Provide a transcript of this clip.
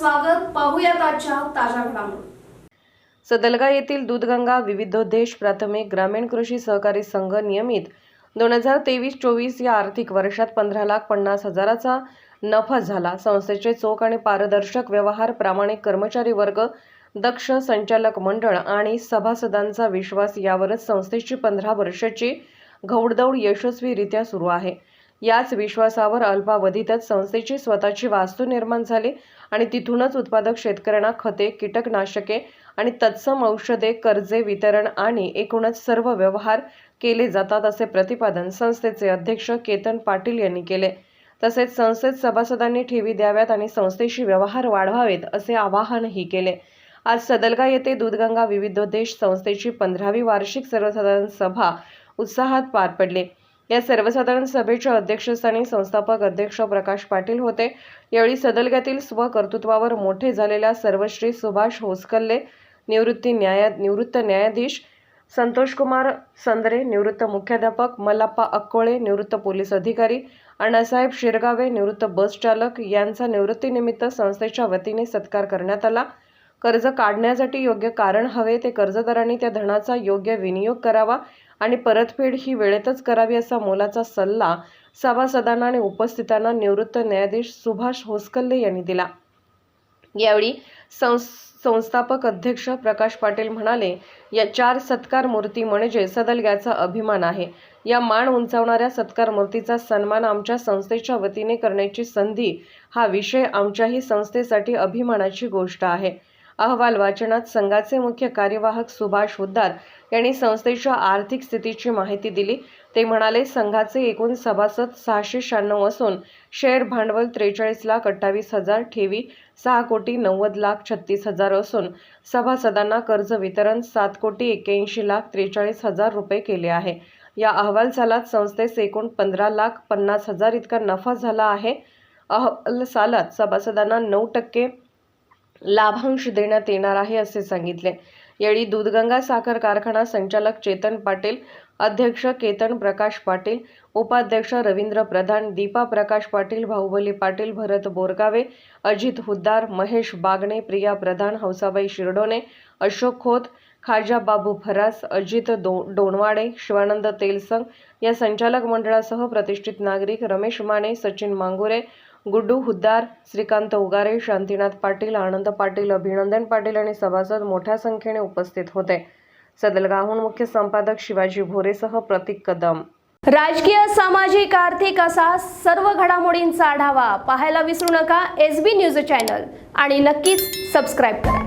स्वागत. पाहूयात आजच्या ताज्या घडामोडी. सदलगा येथील दूधगंगा विविधोद्देश प्राथमिक ग्रामीण कृषी सहकारी संघ नियमित दोन हजार तेवीस चोवीस या आर्थिक वर्षात पंधरा लाख पन्नास हजाराचा नफा झाला. संस्थेचे चोख आणि पारदर्शक व्यवहार प्रामाणिक कर्मचारी वर्ग दक्ष संचालक मंडळ आणि सभासदांचा विश्वास यावरच संस्थेची पंधरा वर्षाची घौडदौड यशस्वीरित्या सुरू आहे. याच विश्वासावर अल्पावधीतच संस्थेची स्वतःची वास्तू निर्माण झाली आणि तिथूनच उत्पादक शेतकऱ्यांना खते कीटकनाशके आणि तत्सम औषधे कर्जे वितरण आणि एकूणच सर्व व्यवहार केले जातात असे प्रतिपादन संस्थेचे अध्यक्ष केतन पाटील यांनी केले. तसेच संस्थेत सभासदांनी ठेवी द्याव्यात आणि संस्थेशी व्यवहार वाढवावेत असे आवाहनही केले. आज सदलगा येथे दूधगंगा विविधोद्देश संस्थेची पंधरावी वार्षिक सर्वसाधारण सभा उत्साहात पार पडली. या सर्वसाधारण सभेच्या अध्यक्षस्थानी संस्थापक अध्यक्ष प्रकाश पाटील होते. यावेळी सदलग्यातील स्वकर्तृत्वावर मोठे झालेल्या सर्वश्री सुभाष होसकल्ले निवृत्ती न्याया निवृत्त न्यायाधीश संतोषकुमार संदरे निवृत्त मुख्याध्यापक मल्लाप्पा अक्कोळे निवृत्त पोलीस अधिकारी अण्णासाहेब शिरगावे निवृत्त बस चालक यांचा निवृत्तीनिमित्त संस्थेच्या वतीने सत्कार करण्यात आला. कर्ज काढण्यासाठी योग्य कारण हवे ते कर्जदारांनी त्या धनाचा योग्य विनियोग करावा आणि परतफेड ही वेळेतच करावी असा मोलाचा सल्ला सभासदांना आणि उपस्थितांना निवृत्त न्यायाधीश सुभाष होसकल्ले यांनी दिला. यावेळी संस संस्थापक अध्यक्ष प्रकाश पाटील म्हणाले या चार सत्कार मूर्ती म्हणजे सदलग्याचा अभिमान आहे. या मान उंचावणाऱ्या सत्कार मूर्तीचा सन्मान आमच्या संस्थेच्या वतीने करण्याची संधी हा विषय आमच्याही संस्थेसाठी अभिमानाची गोष्ट आहे. अहवाल वाचनात संघाचे मुख्य कार्यवाहक सुभाष उद्दार यांनी संस्थेच्या आर्थिक स्थितीची माहिती दिली. ते म्हणाले संघाचे एकूण सभासद सहाशे शहाण्णव असून शेअर भांडवल त्रेचाळीस लाख अठ्ठावीस हजार ठेवी सहा कोटी नव्वद लाख छत्तीस हजार असून सभासदांना कर्ज वितरण सात कोटी एक्क्याऐंशी लाख त्रेचाळीस हजार रुपये केले आहे. या अहवाल सालात संस्थेस एकूण पंधरा लाख पन्नास हजार इतका नफा झाला आहे. अहवाल सालात सभासदांना नऊ टक्के लाभांश देण्यात येणार आहे असे सांगितले. यावेळी दूधगंगा साखर कारखाना संचालक चेतन पाटील अध्यक्ष केतन प्रकाश पाटील उपाध्यक्ष रवींद्र प्रधान दीपा प्रकाश पाटील बाहुबली पाटील भरत बोरगावे अजित हुद्दार महेश बागणे प्रिया प्रधान हौसाबाई शिरडोने अशोक खोत खाजा बाबू फरास अजित दो डोणवाडे शिवानंद तेलसंग या संचालक मंडळासह प्रतिष्ठित नागरिक रमेश माने सचिन मांगुरे गुड्डू हुद्दार श्रीकांत उगारे शांतीनाथ पाटील आनंद पाटील अभिनंदन पाटील आणि सभासद मोठ्या संख्येने उपस्थित होते. सदलगाहून मुख्य संपादक शिवाजी भोरेसह प्रतीक कदम. राजकीय सामाजिक आर्थिक असा सर्व घडामोडींचा आढावा पाहायला विसरू नका. एस बी न्यूज चॅनल आणि नक्कीच सबस्क्राईब करा.